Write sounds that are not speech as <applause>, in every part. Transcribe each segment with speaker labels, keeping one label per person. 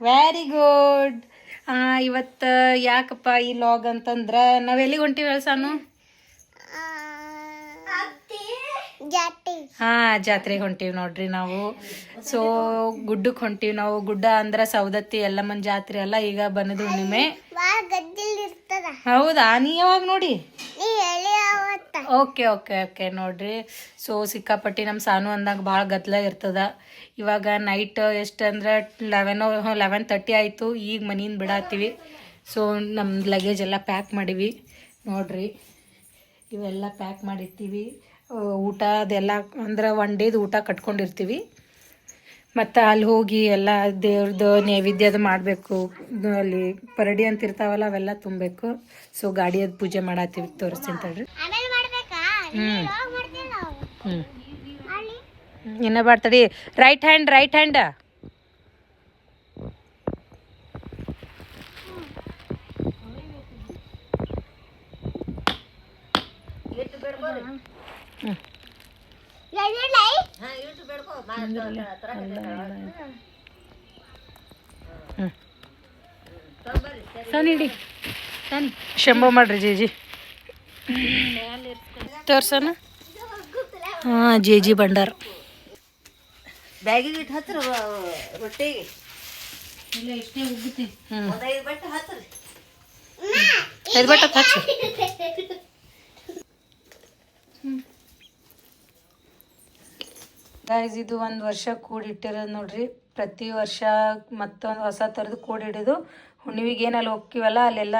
Speaker 1: Very good ಇವತ್ತು ಯಾಕಪ್ಪ ಈ ಲಾಗ್ ಅಂತಂದ್ರೆ? ನಾವ್ ಎಲ್ಲಿಗೆ ಹೊಂಟಿವಿ ಸಾನು? ಹಾ ಜಾತ್ರೆಗೆ ಹೊಂಟಿವಿ ನೋಡ್ರಿ ನಾವು. ಸೊ ಗುಡ್ಡಕ್ಕೆ ಹೊಂಟಿವಿ ನಾವು. ಗುಡ್ಡ ಅಂದ್ರೆ ಸೌದತ್ತಿ ಎಲ್ಲಮ್ಮನ ಜಾತ್ರೆ ಅಲ್ಲ ಈಗ ಬನದ ಹುಣ್ಣಿಮೆ ಹೌದಾ? ನೀ ಯಾವಾಗ ನೋಡಿ? Okay okay okay. ನೋಡ್ರಿ. ಸೊ ಸಿಕ್ಕಾಪಟ್ಟಿ ನಮ್ಮ ಸಾನು ಅಂದಾಗ ಭಾಳ ಗದ್ಲ ಇರ್ತದ. ಇವಾಗ ನೈಟ್ ಎಷ್ಟು ಅಂದ್ರೆ ಲೆವೆನ್ ಲೆವೆನ್ ತರ್ಟಿ ಆಯಿತು. ಈಗ ಮನೆಯಿಂದ ಬಿಡಾತ್ತೀವಿ ಸೊ ನಮ್ಮ ಲಗೇಜ್ ಎಲ್ಲ ಪ್ಯಾಕ್ ಮಾಡೀವಿ. ನೋಡ್ರಿ. ಇವೆಲ್ಲ ಪ್ಯಾಕ್ ಮಾಡಿರ್ತೀವಿ. ಊಟ ಅದೆಲ್ಲ ಅಂದ್ರೆ ಒನ್ ಡೇದು ಊಟ ಕಟ್ಕೊಂಡಿರ್ತೀವಿ. ಮತ್ತು ಅಲ್ಲಿ ಹೋಗಿ ಎಲ್ಲ ದೇವ್ರದ್ದು ನೈವೇದ್ಯದ ಮಾಡಬೇಕು. ಅಲ್ಲಿ ಪರಡಿ ಅಂತ ಇರ್ತಾವಲ್ಲ ಅವೆಲ್ಲ ತುಂಬಬೇಕು. ಸೊ ಗಾಡಿಯದು ಪೂಜೆ ಮಾಡತ್ತೀವಿ ತೋರಿಸ್ತೀನಿ ತಡ್ರಿ. ಹ್ಞೂ ಹ್ಞೂ ಇನ್ನ birthday right hand right hand
Speaker 2: ಎಲ್ಲಿ
Speaker 1: ಸನಿಡಿ ಸನಿ ಶಂಭ ಮಾಡ್ರಿ ಜೇಜಿ. ತೋರ್ಸನ ಹಾಂ ಜೇಜಿ ಜಿ ಭಂಡಾರ.
Speaker 3: ಬ್ಯಾಗಿಗೆ ಇಟ್ಟು ಹತ್ರ ರೊಟ್ಟಿಗೆ.
Speaker 1: ಇಲ್ಲ ಇಷ್ಟೇ ಉಗ್ಗುತ್ತಿ ಹ್ಞೂ
Speaker 3: ಐದು ಬಟ್ಟೆ ಹತ್ತಿರ
Speaker 1: ಐದು ಬಟ್ಟೆ ಹಚ್ಚು. ಗೈಸ್ ಇದು ಒಂದು ವರ್ಷ ಕೂಡಿಟ್ಟಿರೋದು ನೋಡ್ರಿ. ಪ್ರತಿ ವರ್ಷ ಮತ್ತೊಂದು ಹೊಸ ಥರದ್ದು ಕೂಡಿಡೋದು ಹುಣ್ಣಿಮೆಗೆ ಏನಲ್ಲಿ ಹೋಗ್ತೀವಲ್ಲ ಅಲ್ಲೆಲ್ಲ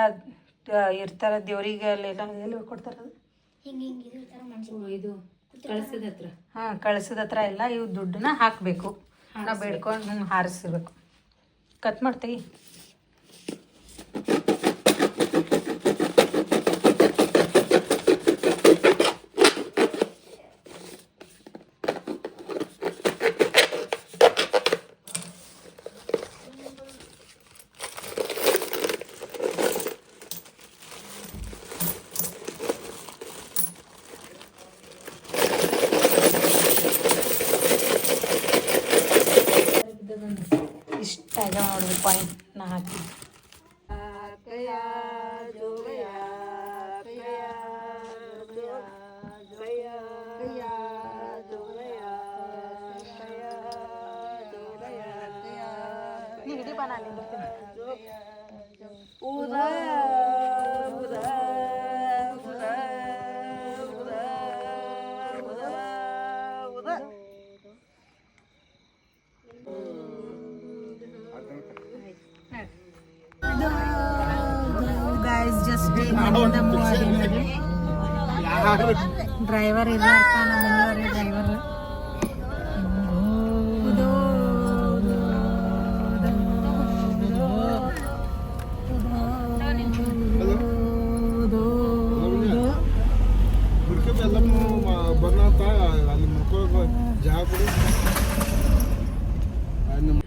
Speaker 1: ಇರ್ತಾರೆ ದೇವರಿಗೆ ಅಲ್ಲೆಲ್ಲ ಎಲ್ಲಿ ಕೊಡ್ತಾರ ಇದು ಕಳಸದ ಹತ್ರ. ಹಾಂ ಕಳಸದ ಹತ್ರ ಎಲ್ಲ ಇವು ದುಡ್ಡನ್ನ ಹಾಕಬೇಕು. ನಾವು ಬೇಡ್ಕೊಂಡು ಹಾರಿಸಿರ್ಬೇಕು ಕತ್ ಮಾಡ್ತೀವಿ
Speaker 4: ಅಲ್ಲಿ ನಮ್ಮ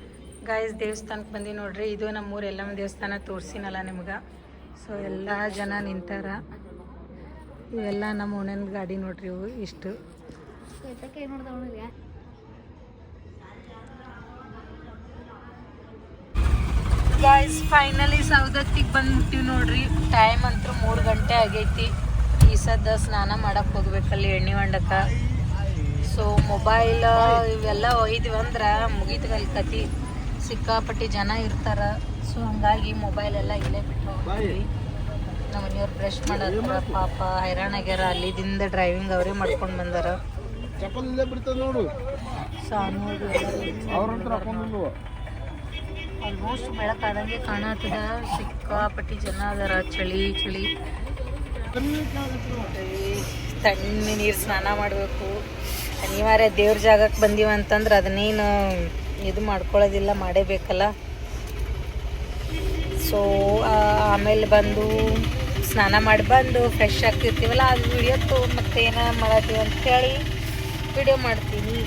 Speaker 1: ಗಾಯಸ್ ದೇವಸ್ಥಾನಕ್ಕೆ ಬಂದಿ ನೋಡ್ರಿ. ಇದು ನಮ್ಮೂರ ಎಲ್ಲಮ್ಮ ದೇವಸ್ಥಾನ ತೋರಿಸಿನಲ್ಲ ನಿಮ್ಗೆ. ಸೊ ಎಲ್ಲ ಜನ ನಿಂತಾರ. ಇವೆಲ್ಲ ನಮ್ಮ ಉಣ್ಣನ ಗಾಡಿ ನೋಡ್ರಿ ಇವು ಇಷ್ಟು. ಗಾಯ್ಸ್ ಫೈನಲಿ ಸೌದತ್ತಿಗೆ ಬಂದ್ಬಿಟ್ಟಿವಿ ನೋಡ್ರಿ. ಟೈಮ್ ಅಂತೂ ಮೂರು ಗಂಟೆ ಆಗೈತಿ. ಈ ಸದ್ದ ಸ್ನಾನ ಮಾಡಕ್ಕೆ ಹೋಗ್ಬೇಕಲ್ಲಿ ಎಣ್ಣೆ ಹೊಂಡಕ್ಕೆ ಸೊ ಮೊಬೈಲ್ ಇವೆಲ್ಲ ಒಯ್ದಿವಂದ್ರೆ ಅಲ್ಲಿ ಕತಿ. ಸಿಕ್ಕಾಪಟ್ಟಿ ಜನ ಇರ್ತಾರ. ಸೊ ಹಂಗಾಗಿ ಮೊಬೈಲ್ ಎಲ್ಲ ಇಲ್ಲೇ ಬಿಟ್ಟು ಹೋಗ್ತೀವಿ ನಮ್ಮ ಮನೆಯವ್ರು ಬ್ರಷ್ ಮಾಡೋದು ಪಾಪ ಹೈರಾಣ ಆಗ್ಯಾರ. ಅಲ್ಲಿದಿಂದ ಡ್ರೈವಿಂಗ್ ಅವರೇ ಮಾಡ್ಕೊಂಡು ಬಂದಾರ. ಸೊ ಆಲ್ಮೋಸ್ಟ್ ಬೆಳಕಾದಂಗೆ ಕಾಣತ್ತದ ಸಿಕ್ಕಾಪಟ್ಟಿ ಜನ ಅದಾರ. ಚಳಿ ಚಳಿ. ತಣ್ಣ ನೀರು ಸ್ನಾನ ಮಾಡಬೇಕು. ಅನಿವಾರ್ಯ ದೇವ್ರ ಜಾಗಕ್ಕೆ ಬಂದೀವಂತಂದ್ರೆ ಅದನ್ನೇನು ಇದು ಮಾಡ್ಕೊಳ್ಳೋದಿಲ್ಲ ಮಾಡೇಬೇಕಲ್ಲ ಸೊ ಆಮೇಲೆ ಬಂದು ಸ್ನಾನ ಮಾಡಿ ಬಂದು ಫ್ರೆಶ್ ಆಗ್ತಿರ್ತೀವಲ್ಲ, ಅದು ವಿಡಿಯೋ ತೋ ಮತ್ತೆ ಏನ ಮಾಡತ್ತೀವಿ ಅಂತೇಳಿ ವಿಡಿಯೋ ಮಾಡ್ತೀನಿ.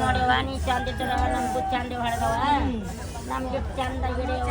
Speaker 5: ನೋಡಿವ ನೀ ಚಂದ ಇದ್ರ ನಮ್ಗೂ ಚಂದ ಹೊಡೆದವ ನಮ್ಗೆ ಚಂದ ಹಿಡಿಯವ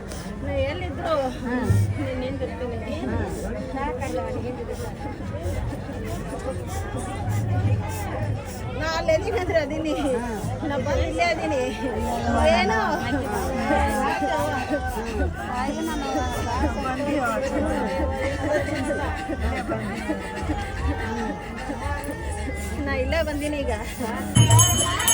Speaker 3: ಎಲ್ಲಿದ್ರು ನಾ ಅಲ್ಲಿ ಎಲ್ಲಿಗಂದ್ರೆ ಅದೀನಿ. ನಾ ಬಂದು ಇಲ್ಲೇ ಅದೀನಿ. ಏನು? ನಾ ಇಲ್ಲೇ ಬಂದೀನಿ ಈಗ ಿ.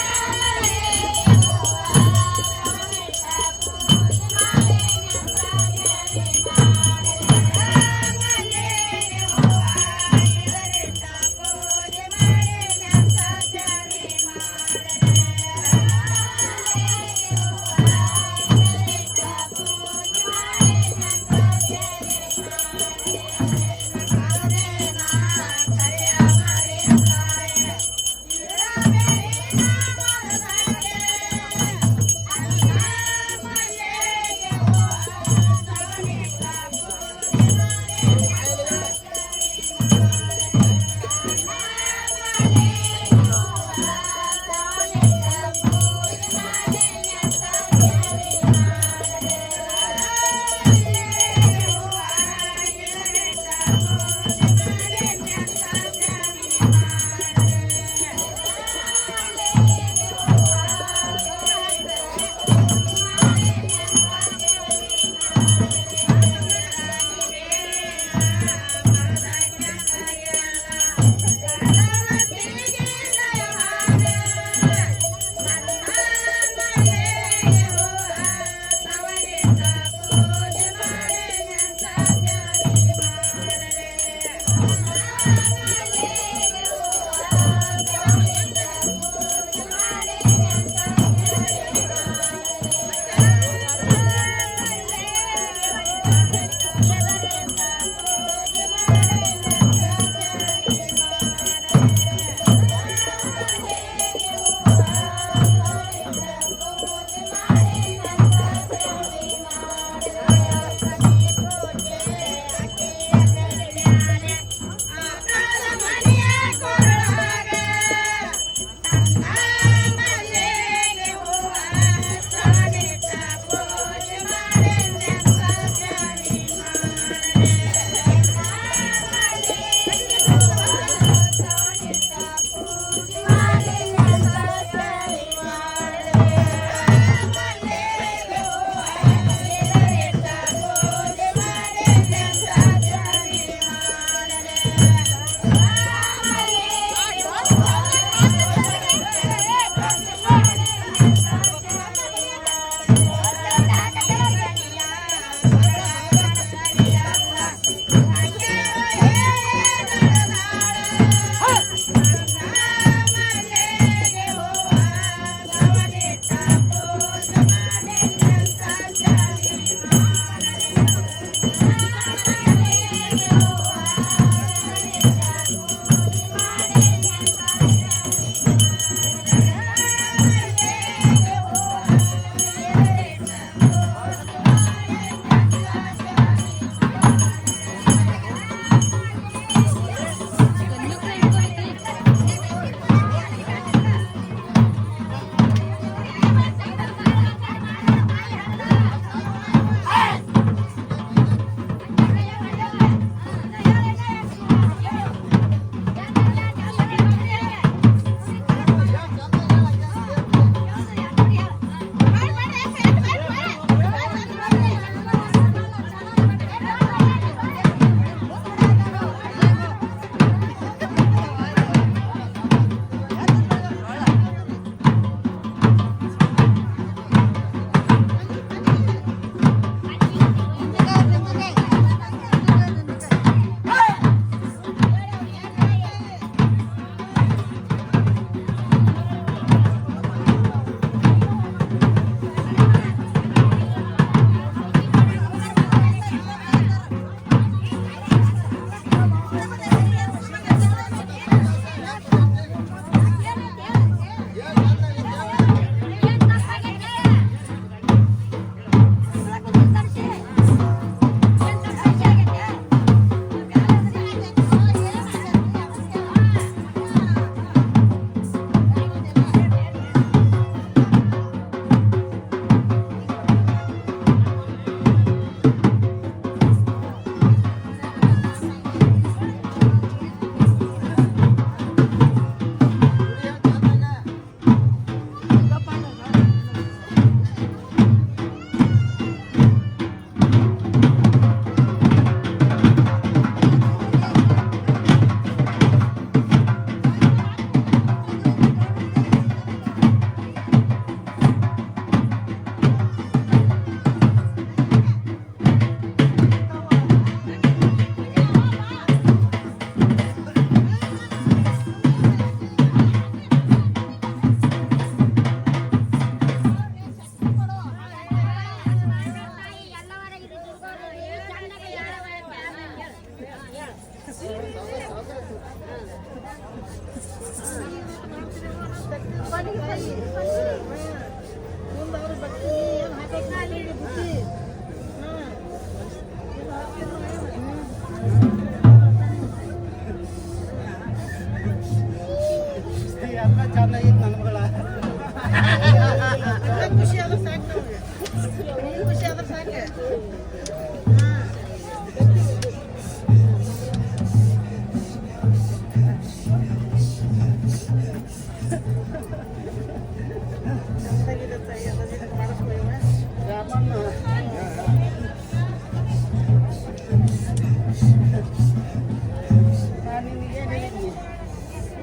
Speaker 3: ಮುಂದೆ ಅವ್ರು ಬರ್ತೀನಿ ಏನು ಹಾಕಕ್ಕೆ ನಾನೇ ಬುದ್ಧಿ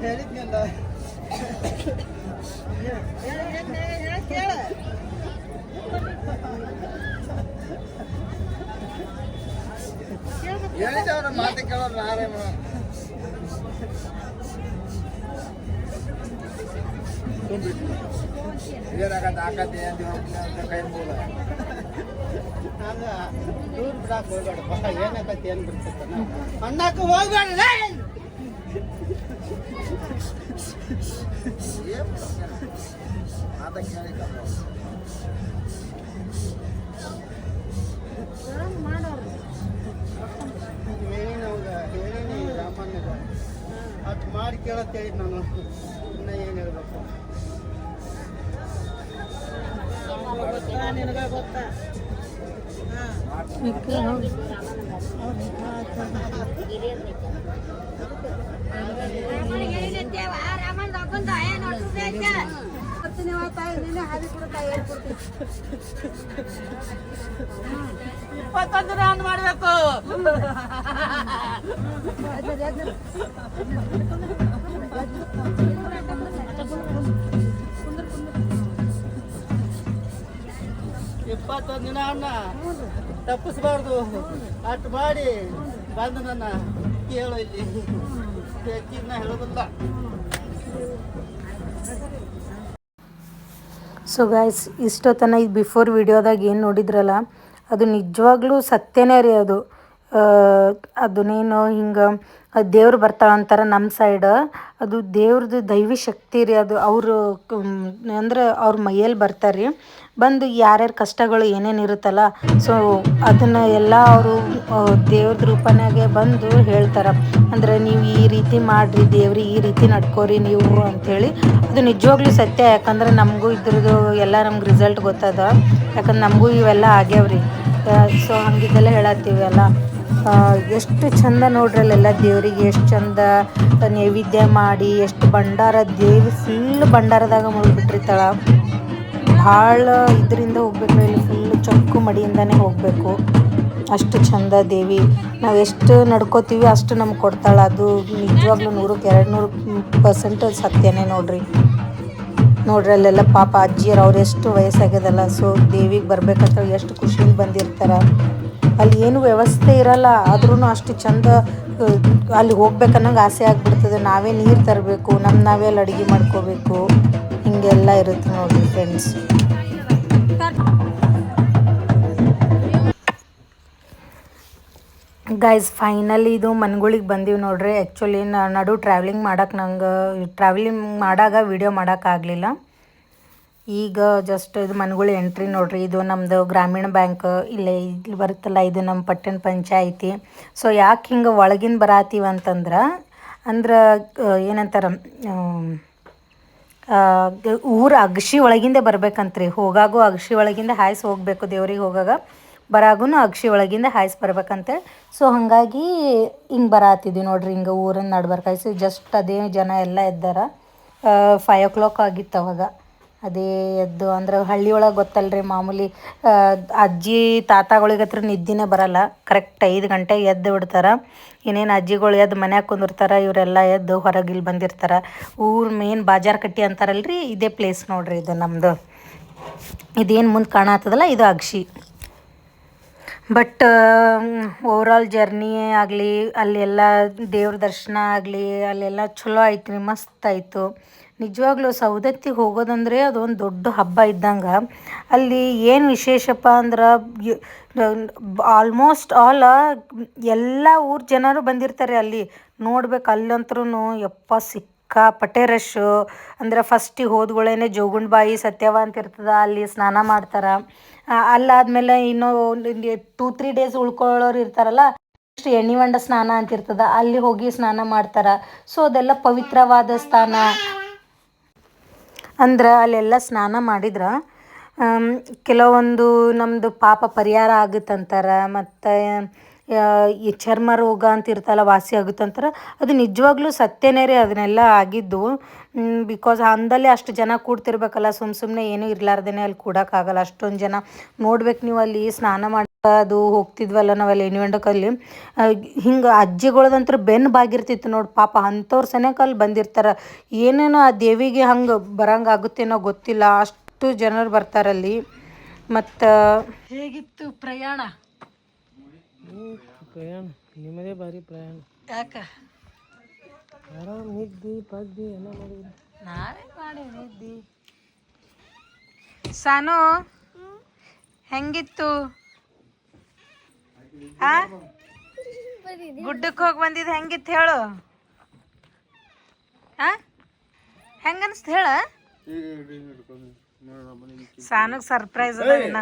Speaker 6: ಹೇಳಿದ್ನಲ್ಲ
Speaker 3: ಕೇಳ
Speaker 6: ಹೇಳಿದ್ದೆ ಅವ್ರ ಮಾತು ಕೇಳೋರು ನಾರೇ ಏನಾಗತ್ತೆ ಆಕತ್ತೆ ಅಂತ
Speaker 7: ಆಗ ದೂರ ಹೋಗ್ಬೇಡಪ್ಪ ಏನಾಗತ್ತೆ ಏನ್ ಬಿಡ್ತೈತನ ಅಣ್ಣಕ್ಕೆ ಹೋಗ್ಬೇಡ ಲೇ! que ರಾಮಣ್ಣಗ ಅಟ್ ಮಾಡಿ ಕೇಳತ್ ಹೇಳಿದ್ ನಾನು ಇನ್ನ ಏನ್ ಹೇಳ್ಬೇಕು
Speaker 3: ನಿನಗ ಗೊತ್ತಾ ಇಪ್ಪತ್ತೊಂದು ಮಾಡಬೇಕು.
Speaker 7: ಇಪ್ಪತ್ತೊಂದು ದಿನ ಅಣ್ಣ ತಪ್ಪಿಸ್ಬಾರ್ದು. ಅಟ್ ಮಾಡಿ ಬಂದ ನನ್ನ ಕೇಳು ಇಲ್ಲಿ.
Speaker 1: ಸೊ ಗಾಯ್ಸ್ ಇಷ್ಟೊತ್ತನ ಇದು ಬಿಫೋರ್ ವಿಡಿಯೋದಾಗ ಏನು ನೋಡಿದ್ರಲ್ಲ ಅದು ನಿಜವಾಗ್ಲೂ ಸತ್ಯನೇ ರೀ ಅದು. ಅದನ್ನೇನು ಹಿಂಗೆ ದೇವ್ರು ಬರ್ತಾಳಂತಾರ ನಮ್ಮ ಸೈಡ್ ಅದು ದೇವ್ರದ್ದು ದೈವಿ ಶಕ್ತಿ ರೀ ಅದು. ಅವರು ಅಂದ್ರೆ ಅವ್ರ ಮೈಯಲ್ಲಿ ಬರ್ತಾರೆ. ರೀ ಬಂದು ಯಾರ್ಯಾರ ಕಷ್ಟಗಳು ಏನೇನು ಇರುತ್ತಲ್ಲ ಸೊ ಅದನ್ನು ಎಲ್ಲ ಅವರು ದೇವ್ರದ ರೂಪನಾಗೆ ಬಂದು ಹೇಳ್ತಾರೆ. ಅಂದ್ರೆ ನೀವು ಈ ರೀತಿ ಮಾಡಿರಿ ದೇವ್ರಿಗೆ ಈ ರೀತಿ ನಡ್ಕೋರಿ ನೀವು ಅಂಥೇಳಿ ಅದು ನಿಜವಾಗ್ಲೂ ಸತ್ಯ ಯಾಕಂದ್ರೆ ನಮಗೂ ಇದ್ರದ್ದು ಎಲ್ಲ ನಮ್ಗೆ ರಿಸಲ್ಟ್ ಗೊತ್ತದ. ಯಾಕಂದ್ರೆ ನಮಗೂ ಇವೆಲ್ಲ ಆಗ್ಯಾವ್ರಿ. ಸೊ ಹಂಗಿದ್ದೆಲ್ಲ ಹೇಳತ್ತೀವಿ ಎಲ್ಲ ಆ, ಎಷ್ಟು ಚಂದ ನೋಡ್ರಿ ಅಲ್ಲೆಲ್ಲ ದೇವರಿಗೆ, ಎಷ್ಟು ಚಂದ ನೈವೇದ್ಯ ಮಾಡಿ, ಎಷ್ಟು ಭಂಡಾರ ದೇವಿ ಫುಲ್ ಭಂಡಾರದಾಗ ಮುಳುಗ್ಬಿಟ್ಟಿರ್ತಾಳ ಭಾಳ ಇದರಿಂದ ಹೋಗ್ಬೇಕು ಇಲ್ಲಿ ಫುಲ್ ಚೊಕ್ಕು ಮಡಿಯಿಂದನೇ ಹೋಗಬೇಕು. ಅಷ್ಟು ಚಂದ ದೇವಿ. ನಾವು ಎಷ್ಟು ನಡ್ಕೋತೀವಿ ಅಷ್ಟು ನಮ್ಗೆ ಕೊಡ್ತಾಳೆ. ಅದು ನಿಜವಾಗ್ಲೂ ನೂರಕ್ಕೆ ಎರಡು ನೂರು ಪರ್ಸೆಂಟ್ ಸತ್ಯನೇ ನೋಡ್ರಿ. ನೋಡ್ರಿ, ಅಲ್ಲೆಲ್ಲ ಪಾಪ ಅಜ್ಜಿಯರು ಅವ್ರು ಎಷ್ಟು ವಯಸ್ಸಾಗ್ಯದಲ್ಲ. ಸೊ ದೇವಿಗೆ ಬರ್ಬೇಕಂತ ಎಷ್ಟು ಖುಷಿಯಿಂದ ಬಂದಿರ್ತಾರ. ಅಲ್ಲಿ ಏನು ವ್ಯವಸ್ಥೆ ಇರಲ್ಲ ಆದ್ರೂ ಅಷ್ಟು ಚಂದ ಅಲ್ಲಿ ಹೋಗ್ಬೇಕನ್ನಂಗೆ ಆಸೆ ಆಗ್ಬಿಡ್ತದೆ. ನಾವೇ ನೀರು ತರಬೇಕು ನಮ್ಮ ನಾವೇ ಅಲ್ಲಿ ಅಡುಗೆ ಮಾಡ್ಕೋಬೇಕು. ಹಿಂಗೆಲ್ಲ ಇರುತ್ತೆ ನೋಡಿ ಫ್ರೆಂಡ್ಸ್ ಗೈಸ್ ಫೈನಲಿ ಇದು ಮನ್ಗಳಿಗೆ ಬಂದೀವಿ ನೋಡ್ರಿ. ಆ್ಯಕ್ಚುಲಿ ನಡು ಟ್ರಾವೆಲಿಂಗ್ ಮಾಡೋಕೆ ನಂಗೆ ಟ್ರಾವೆಲಿಂಗ್ ಮಾಡಾಗ ವೀಡಿಯೋ ಮಾಡೋಕ್ಕಾಗಲಿಲ್ಲ ಈಗ ಜಸ್ಟ್ ಇದು ಮನೆಗಳು ಎಂಟ್ರಿ ನೋಡ್ರಿ, ಇದು ನಮ್ಮದು ಗ್ರಾಮೀಣ ಬ್ಯಾಂಕ್ ಇಲ್ಲೇ ಇಲ್ಲಿ ಬರುತ್ತಲ್ಲ, ಇದು ನಮ್ಮ ಪಟ್ಟಣ ಪಂಚಾಯಿತಿ. ಸೊ ಯಾಕೆ ಹಿಂಗೆ ಒಳಗಿನ ಬರಾತೀವಿ ಅಂತಂದ್ರೆ, ಅಂದ್ರೆ ಏನಂತಾರೆ ಊರು ಅಗಶಿ ಒಳಗಿಂದ ಬರ್ಬೇಕಂತ್ರಿ. ಹೋಗಾಗೂ ಅಗಶಿ ಒಳಗಿಂದ ಹಾಯ್ಸಿ ಹೋಗಬೇಕು ದೇವ್ರಿಗೆ ಹೋಗಾಗ ಬರಾಗೂ ಅಗಶಿ ಒಳಗಿಂದ ಹಾಯ್ಸಿ ಬರ್ಬೇಕಂತೆ. ಸೊ ಹಾಗಾಗಿ ಹಿಂಗೆ ಬರಾತಿದ್ವಿ ನೋಡ್ರಿ, ಹಿಂಗೆ ಊರನ್ನ ನಡ್ಬರ್ಕಾಯ್ಸಿ ಜಸ್ಟ್ ಅದೇ ಜನ ಎಲ್ಲ ಇದ್ದಾರ. ಫೈವ್ ಓ ಕ್ಲಾಕ್ ಆಗಿತ್ತು ಅವಾಗ. ಅದೇ ಎದ್ದು ಅಂದ್ರೆ ಹಳ್ಳಿ ಒಳಗೆ ಗೊತ್ತಲ್ರಿ ಮಾಮೂಲಿ ಅಜ್ಜಿ ತಾತಗಳಿಗತ್ರ ನಿದ್ದಿನೇ ಬರಲ್ಲ. ಕರೆಕ್ಟ್ ಐದು ಗಂಟೆ ಎದ್ದು ಬಿಡ್ತಾರೆ. ಇನ್ನೇನು ಅಜ್ಜಿಗಳು ಎದ್ದು ಮನ್ಯಾಗ ಕುಂದಿರ್ತಾರೆ, ಇವರೆಲ್ಲ ಎದ್ದು ಹೊರಗೆ ಇಲ್ಲಿ ಬಂದಿರ್ತಾರೆ. ಊರು ಮೇನ್ ಬಾಜಾರ್ ಕಟ್ಟಿ ಅಂತಾರಲ್ರಿ, ಇದೇ ಪ್ಲೇಸ್ ನೋಡ್ರಿ ಇದು ನಮ್ಮದು ಇದೇನು ಮುಂದೆ ಕಾಣತ್ತದಲ್ಲ ಇದು ಅಕ್ಷಿ ಬಟ್ ಓವರಾಲ್ ಜರ್ನಿ ಆಗಲಿ, ಅಲ್ಲೆಲ್ಲ ದೇವ್ರ ದರ್ಶನ ಆಗಲಿ, ಅಲ್ಲೆಲ್ಲ ಚಲೋ ಐತ್ರಿ ಮಸ್ತ್ ಆಯಿತು. ನಿಜವಾಗ್ಲೂ ಸೌದತ್ತಿಗೆ ಹೋಗೋದಂದ್ರೆ ಅದೊಂದು ದೊಡ್ಡ ಹಬ್ಬ ಇದ್ದಂಗೆ. ಅಲ್ಲಿ ಏನು ವಿಶೇಷಪ್ಪ ಅಂದ್ರೆ ಆಲ್ಮೋಸ್ಟ್ ಆಲ್ ಎಲ್ಲ ಊರ ಜನರು ಬಂದಿರ್ತಾರೆ ಅಲ್ಲಿ. ನೋಡ್ಬೇಕು ಅಲ್ಲಂತ್ರೂ ಯಪ್ಪ ಸಿಕ್ಕಾಪಟ್ಟೆ ರಶ್ ಅಂದ್ರೆ ಫಸ್ಟಿಗೆ ಹೋದ್ಗಳೇನೆ ಜೋಗುಂಡ್ ಬಾಯಿ ಸತ್ಯವ ಅಂತ ಇರ್ತದ ಅಲ್ಲಿ ಸ್ನಾನ ಮಾಡ್ತಾರೆ. ಅಲ್ಲಾದ್ಮೇಲೆ ಇನ್ನೂ ಟೂ ತ್ರೀ ಡೇಸ್ ಉಳ್ಕೊಳ್ಳೋರು ಇರ್ತಾರಲ್ಲ ನೆಕ್ಸ್ಟ್ ಎಣ್ಣೆ ಸ್ನಾನ ಅಂತ ಇರ್ತದ ಅಲ್ಲಿ ಹೋಗಿ ಸ್ನಾನ ಮಾಡ್ತಾರ. ಸೊ ಅದೆಲ್ಲ ಪವಿತ್ರವಾದ ಸ್ಥಾನ. ಅಂದ್ರೆ ಅಲ್ಲೆಲ್ಲ ಸ್ನಾನ ಮಾಡಿದ್ರೆ ಕೆಲವೊಂದು ನಮ್ಮದು ಪಾಪ ಪರಿಹಾರ ಆಗುತ್ತಂತಾರೆ, ಮತ್ತು ಈ ಚರ್ಮ ರೋಗ ಅಂತ ಇರ್ತಲ್ಲ, ವಾಸಿ ಆಗುತ್ತಂತಾರೆ, ಅದು ನಿಜವಾಗ್ಲೂ ಸತ್ಯನೇ ರೀ ಅದನ್ನೆಲ್ಲ ಆಗಿದ್ದು. ಬಿಕಾಸ್ ಅಂದಲ್ಲಿ ಅಷ್ಟು ಜನ ಕೂಡ್ತಿರ್ಬೇಕಲ್ಲ ಸುಮ್ಮ ಸುಮ್ಮನೆ ಏನೂ ಇರ್ಲಾರ್ದೇನೆ ಅಲ್ಲಿ ಕೂಡೋಕ್ಕಾಗಲ್ಲ. ಅಷ್ಟೊಂದು ಜನ ನೋಡ್ಬೇಕು ನೀವು ಅಲ್ಲಿ ಸ್ನಾನ ಮಾಡಿ ಅದು ಹೋಗ್ತಿದ್ವಲ್ಲ ನಾವೆಲ್ಲ ಎಣಿವಂಡಕ್ಕಲ್ಲಿ ಹಿಂಗೆ ಅಜ್ಜಿಗಳದಂತ್ರ ಬೆನ್ನು ಬಾಗಿರ್ತಿತ್ತು ನೋಡಿ. ಪಾಪ ಅಂಥವ್ರು ಸನೇಕ ಅಲ್ಲಿ ಬಂದಿರ್ತಾರೆ. ಏನೇನೋ ಆ ದೇವಿಗೆ ಹಂಗೆ ಬರಂಗೆ ಆಗುತ್ತೇನೋ ಗೊತ್ತಿಲ್ಲ. ಅಷ್ಟು ಜನರು ಬರ್ತಾರಲ್ಲಿ ಮತ್ತು ಹೇಗಿತ್ತು ಪ್ರಯಾಣ?
Speaker 3: ಪ್ರಯಾಣ? ನಿಮ್ಮದೇ ಭಾರಿ ಪ್ರಯಾಣ.
Speaker 1: ಯಾಕೆ?
Speaker 3: ಆರಾಮ್ ನಿದ್ದಿ ಪದ್ದಿ ಎಲ್ಲ ಮಾಡಿದ್ರಿ
Speaker 1: ನಾವೇ ಮಾಡಿ ನಿದ್ದಿ ಸಾನು ಹೆಂಗಿತ್ತು? ಆ? ಗುಡ್ಡಕ್ಕೆ ಹೋಗಿ ಬಂದಿದ್ದು ಹೆಂಗಿತ್ತು ಹೇಳು. ಆ? ಹೆಂಗನ್ಸ್ತು ಹೇಳ? ಸಾನುಗ್ ಸರ್ಪ್ರೈಸ್ ಅದ ಇನ್ನ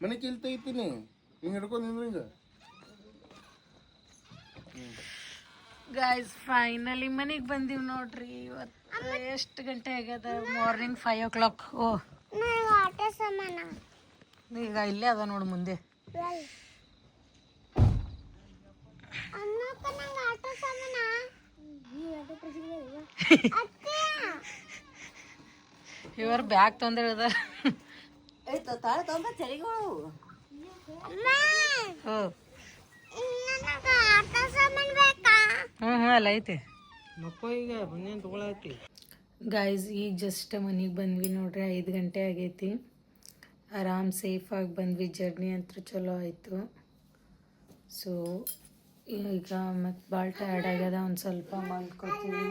Speaker 4: ಮನೆ ಕಿಲ್ ತೆಗಿತೀನಿ ಹಿಂಗೆ ಹಿಡ್ಕೊಂಡು ನಿಂದ್ರು
Speaker 1: ಗಾಯ್ಸ್ ಫೈನಲಿ ಮನೆಗೆ ಬಂದೀವಿ ನೋಡ್ರಿ. ಇವತ್ತು ಎಷ್ಟು ಗಂಟೆ ಆಗ್ಯದ? ಮಾರ್ನಿಂಗ್ ಫೈವ್ ಓ ಕ್ಲಾಕ್ ಓ.
Speaker 2: ನನಗೆ ಆಟ ಸಮಾನ.
Speaker 1: ಈಗ ಇಲ್ಲೇ ಅದ ನೋಡು ಮುಂದೆ. <laughs> ಇವರು ಬ್ಯಾಗ್ ತೊಂದ್ರೆ ಅದ ಅಲ್ಲ ಐತಿ. ಗಾಯ್ಸ್ ಈಗ ಜಸ್ಟ್ ಮನೆಗೆ ಬಂದ್ವಿ ನೋಡ್ರಿ ಐದು ಗಂಟೆ ಆಗೈತಿ. ಆರಾಮ್ ಸೇಫಾಗಿ ಬಂದ್ವಿ. ಜರ್ನಿ ಅಂತೂ ಚಲೋ ಆಯಿತು. ಸೊ ಈಗ ಮತ್ತು ಭಾಳ ಟಯರ್ಡ್ ಆಗ್ಯದ, ಒಂದು ಸ್ವಲ್ಪ ಮಲ್ಕೋತೀವಿ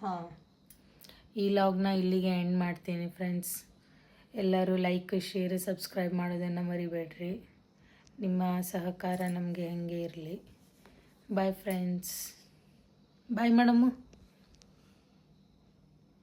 Speaker 1: ಹಾಂ. ಈ ಲಾಗ್ನ ಇಲ್ಲಿಗೆ ಎಂಡ್ ಮಾಡ್ತೀನಿ ಫ್ರೆಂಡ್ಸ್ ಎಲ್ಲರೂ ಲೈಕ್ ಶೇರ್ ಸಬ್ಸ್ಕ್ರೈಬ್ ಮಾಡೋದನ್ನು ಮರಿಬೇಡ್ರಿ. ನಿಮ್ಮ ಸಹಕಾರ ನಮಗೆ ಹೆಂಗೆ ಇರಲಿ. Bye friends bye madam